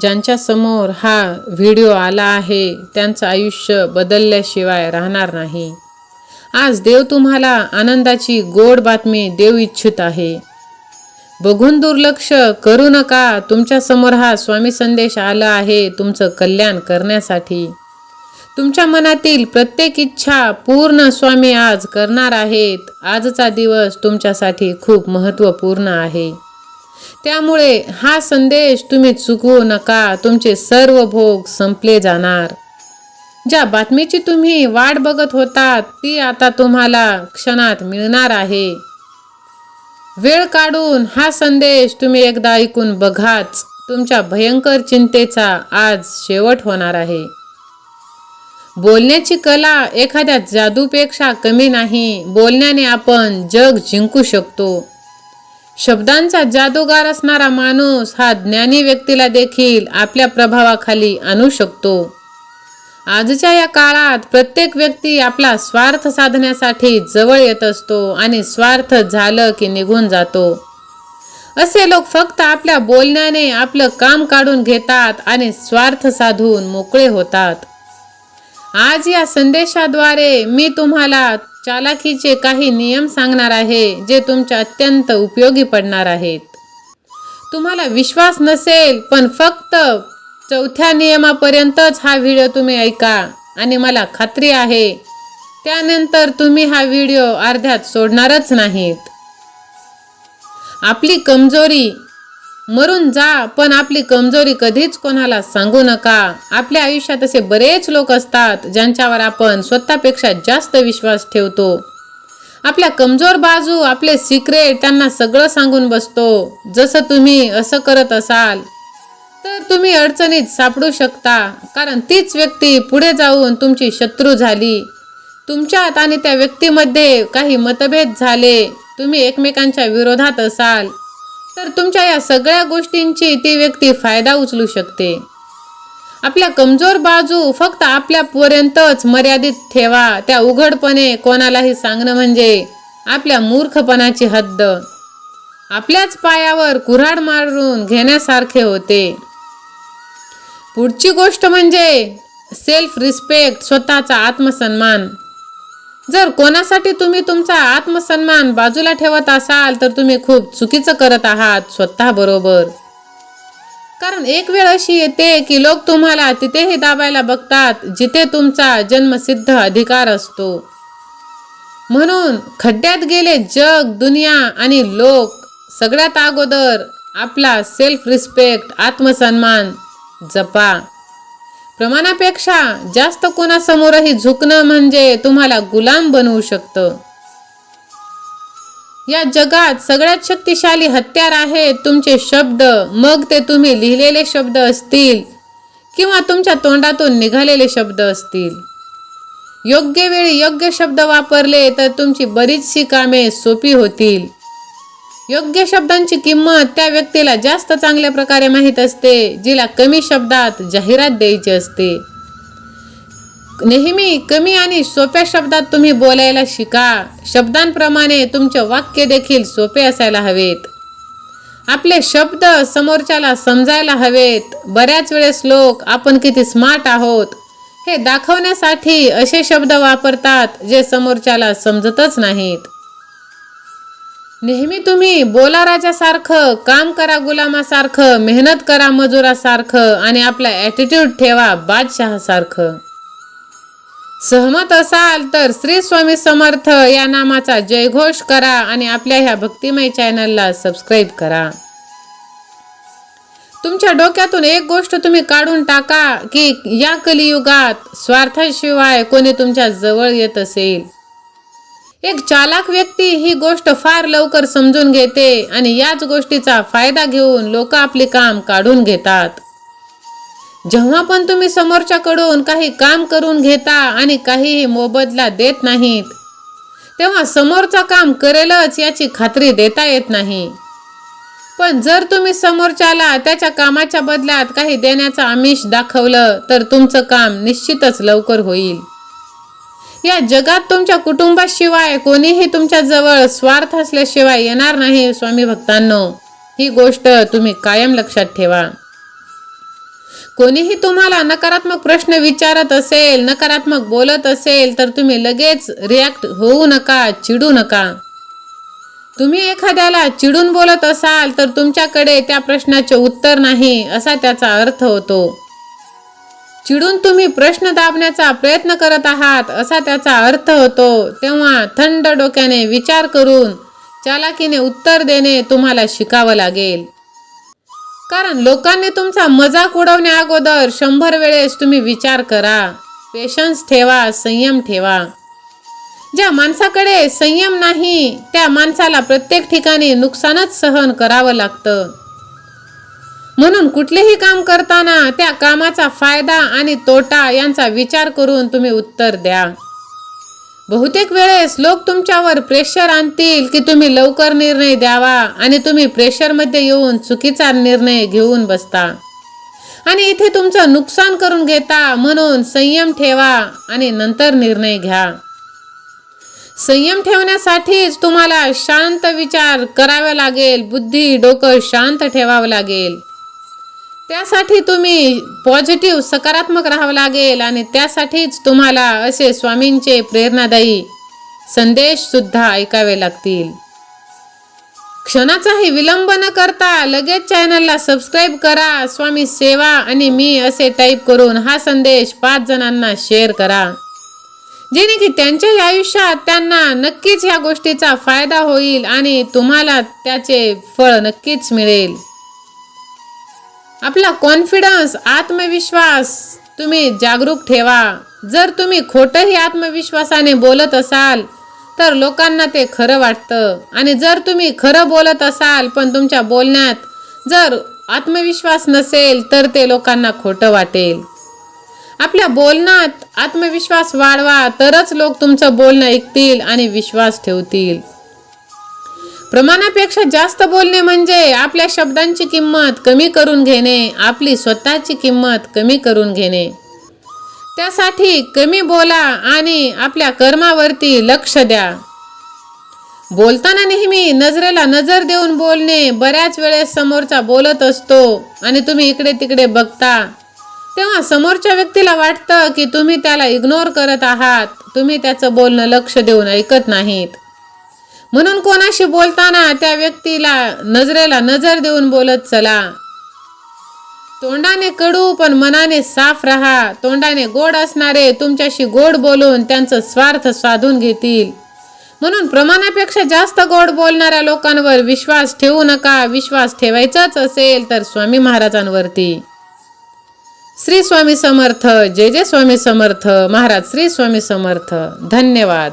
ज्यांच्या समोर हा व्हिडिओ आला आहे त्यांचं आयुष्य बदलल्याशिवाय राहणार नाही. आज देव तुम्हाला आनंदाची गोड बातमी देऊ इच्छित आहे. बघून दुर्लक्ष करू नका. तुमच्यासमोर हा स्वामी संदेश आला आहे तुमचं कल्याण करण्यासाठी. तुमच्या मनातील प्रत्येक इच्छा पूर्ण स्वामी आज करणार आहेत. आजचा दिवस तुमच्यासाठी खूप महत्त्वपूर्ण आहे. त्यामुळे हा संदेश तुम्ही चुकवू नका तुमचे सर्व भोग संपले जाणार. ज्या बातमीची तुम्ही वाट बघत होतात ती आता तुम्हाला क्षणात मिळणार आहे. वेळ काढून हा संदेश तुम्ही एकदा ऐकून बघाच तुमच्या भयंकर चिंतेचा आज शेवट होणार आहे. बोलण्याची कला एखाद्या जादूपेक्षा कमी नाही बोलण्याने आपण जग जिंकू शकतो. शब्दांचा जादूगार असणारा माणूस हा ज्ञानी व्यक्तीला देखील आपल्या प्रभावाखाली आणू शकतो. आजच्या या काळात प्रत्येक व्यक्ती आपला स्वार्थ साधण्यासाठी जवळ येत असतो आणि स्वार्थ झालं की निघून जातो. असे लोक फक्त आपल्या बोलण्याने आपलं काम काढून घेतात आणि स्वार्थ साधून मोकळे होतात. आज या संदेशाद्वारे मी तुम्हाला चालाखीचे काही नियम सांगणार आहे जे तुमच्या अत्यंत उपयोगी पडणार आहेत. तुम्हाला विश्वास नसेल पण फक्त चौथ्या नियमापर्यंतच हा व्हिडिओ तुम्ही ऐका. आणि मला खात्री आहे त्यानंतर तुम्ही हा व्हिडिओ अर्ध्यात सोडणारच नाहीत. आपली कमजोरी मरून जा पण आपली कमजोरी कधीच कोणाला सांगू नका. आपल्या आयुष्यात असे बरेच लोक असतात ज्यांच्यावर आपण स्वतःपेक्षा जास्त विश्वास ठेवतो. आपल्या कमजोर बाजू आपले सिक्रेट त्यांना सगळं सांगून बसतो. जसं तुम्ही असं करत असाल तर तुम्ही अडचणीत सापडू शकता. कारण तीच व्यक्ती पुढे जाऊन तुमची शत्रू झाली. तुमच्यात आणि त्या व्यक्तीमध्ये काही मतभेद झाले. तुम्ही एकमेकांच्या विरोधात असाल. तर तुमच्या या सगळ्या गोष्टींची ती व्यक्ती फायदा उचलू शकते. आपल्या कमजोर बाजू फक्त आपल्यापर्यंतच मर्यादित ठेवा. त्या उघडपणे कोणालाही सांगणं म्हणजे आपल्या मूर्खपणाची हद्द. आपल्याच पायावर कुऱ्हाड मारून घेण्यासारखे होते. पुढची गोष्ट म्हणजे सेल्फ रिस्पेक्ट स्वतःचा आत्मसन्मान. जर कोणासाठी तुम्ही तुमचा आत्मसन्मान बाजूला ठेवत असाल तर तुम्ही खूप चुकीचं करत आहात स्वतः बरोबर. कारण एक वेळ अशी येते की लोक तुम्हाला तिथेही दाबायला बघतात जिथे तुमचा जन्मसिद्ध अधिकार असतो. म्हणून खड्ड्यात गेले जग दुनिया आणि लोक सगळ्यात अगोदर आपला सेल्फ रिस्पेक्ट आत्मसन्मान जपा. प्रमाणापेक्षा जास्त कोणासमोरही झुकणं म्हणजे तुम्हाला गुलाम बनवू शकतं. या जगात सगळ्यात शक्तिशाली हत्यार आहेत तुमचे शब्द. मग ते तुम्ही लिहिलेले शब्द असतील किंवा तुमच्या तोंडातून निघालेले शब्द असतील. योग्य वेळी योग्य शब्द वापरले तर तुमची बरीचशी कामे सोपी होतील. योग्य शब्दांची किंमत त्या व्यक्तीला जास्त चांगल्या प्रकारे माहीत असते जिला कमी शब्दात जाहिरात द्यायची असते. नेहमी कमी आणि सोप्या शब्दात तुम्ही बोलायला शिका. शब्दांप्रमाणे तुमचे वाक्य देखील सोपे असायला हवेत. आपले शब्द समोरच्याला समजायला हवेत. बऱ्याच वेळेस लोक आपण किती स्मार्ट आहोत. हे दाखवण्यासाठी असे शब्द वापरतात जे समोरच्याला समजतच नाहीत. नेहमी तुम्ही बोला राजासारखं काम करा गुलामासारखं मेहनत करा मजुरासारखं आणि आपला ॲटिट्यूड ठेवा बादशहासारखं. सहमत असाल तर श्री स्वामी समर्थ या नामाचा जयघोष करा आणि आपल्या ह्या भक्तिमय चॅनलला सबस्क्राईब करा. तुमच्या डोक्यातून एक गोष्ट तुम्ही काढून टाका की या कलियुगात स्वार्थाशिवाय कोणी तुमच्या जवळ येत असेल. एक चालाक व्यक्ती ही गोष्ट फार लवकर समजून घेते आणि याच गोष्टीचा फायदा घेऊन लोक आपले काम काढून घेतात. जेव्हा पण तुम्ही समोरच्याकडून काही काम करून घेता आणि काहीही मोबदला देत नाहीत तेव्हा समोरचा काम करेलच याची खात्री देता येत नाही. पण जर तुम्ही समोरच्याला त्याच्या कामाच्या बदल्यात काही देण्याचं आमिष दाखवलं तर तुमचं काम निश्चितच लवकर होईल. या जगात तुमच्या कुटुंबाशिवाय कोणीही तुमच्या जवळ स्वार्थ असल्याशिवाय येणार नाही स्वामी भक्तांनो. ही गोष्ट तुम्ही कायम लक्षात ठेवा. कोणीही तुम्हाला नकारात्मक प्रश्न विचारत असेल नकारात्मक बोलत असेल तर तुम्ही लगेच रिॲक्ट होऊ नका चिडू नका. तुम्ही एखाद्याला चिडून बोलत असाल तर तुमच्याकडे त्या प्रश्नाचे उत्तर नाही असा त्याचा अर्थ होतो. चिडून तुम्ही प्रश्न दाबण्याचा प्रयत्न करत आहात असा त्याचा अर्थ होतो. तेव्हा थंड डोक्याने विचार करून चालाकीने उत्तर देणे तुम्हाला शिकावं लागेल. कारण लोकांनी तुमचा मजाक उडवण्या अगोदर शंभर वेळेस तुम्ही विचार करा. पेशन्स ठेवा संयम ठेवा. ज्या माणसाकडे संयम नाही त्या माणसाला प्रत्येक ठिकाणी नुकसानच सहन करावं लागतं. म्हणून कुठलेही काम करताना त्या कामाचा फायदा आणि तोटा यांचा विचार करून तुम्ही उत्तर द्या. बहुतेक वेळेस लोक तुमच्यावर प्रेशर आणतील की तुम्ही लवकर निर्णय द्यावा आणि तुम्ही प्रेशरमध्ये येऊन चुकीचा निर्णय घेऊन बसता. आणि इथे तुमचं नुकसान करून घेता म्हणून संयम ठेवा आणि नंतर निर्णय घ्या. संयम ठेवण्यासाठीच तुम्हाला शांत विचार करावा लागेल बुद्धी डोकं शांत ठेवावं लागेल. त्यासाठी तुम्ही पॉझिटिव्ह सकारात्मक राहावं लागेल आणि त्यासाठीच तुम्हाला असे स्वामींचे प्रेरणादायी संदेश सुद्धा ऐकावे लागतील. क्षणाचाही विलंब न करता लगेच चॅनलला सबस्क्राईब करा. स्वामी सेवा आणि मी असे टाईप करून हा संदेश पाच जणांना शेअर करा. जेणे की त्यांच्याही आयुष्यात त्यांना नक्कीच ह्या गोष्टीचा फायदा होईल आणि तुम्हाला त्याचे फळ नक्कीच मिळेल. आपला कॉन्फिडन्स आत्मविश्वास तुम्ही जागरूक ठेवा. जर तुम्ही खोटंही आत्मविश्वासाने बोलत असाल तर लोकांना ते खरं वाटतं. आणि जर तुम्ही खरं बोलत असाल पण तुमच्या बोलण्यात जर आत्मविश्वास नसेल तर ते लोकांना खोटं वाटेल. आपल्या बोलण्यात आत्मविश्वास वाढवा तरच लोक तुमचं बोलणं ऐकतील आणि विश्वास ठेवतील. प्रमाणापेक्षा जास्त बोलणे म्हणजे आपल्या शब्दांची किंमत कमी करून घेणे आपली स्वतःची किंमत कमी करून घेणे. त्यासाठी कमी बोला आणि आपल्या कर्मावरती लक्ष द्या. बोलताना नेहमी नजरेला नजर देऊन बोलणे बऱ्याच वेळेस समोरचा बोलत असतो आणि तुम्ही इकडे तिकडे बघता. तेव्हा समोरच्या व्यक्तीला वाटतं की तुम्ही त्याला इग्नोर करत आहात तुम्ही त्याचं बोलणं लक्ष देऊन ऐकत नाहीत. म्हणून कोणाशी बोलताना त्या व्यक्तीला नजरेला नजर देऊन बोलत चला. तोंडाने कडू पण मनाने साफ रहा. तोंडाने गोड असणारे तुमच्याशी गोड बोलून त्यांचं स्वार्थ साधून घेतील. म्हणून प्रमाणापेक्षा जास्त गोड बोलणाऱ्या लोकांवर विश्वास ठेवू नका. विश्वास ठेवायचाच असेल तर स्वामी महाराजांवरती. श्री स्वामी समर्थ. जय जय स्वामी समर्थ. महाराज श्री स्वामी समर्थ. धन्यवाद.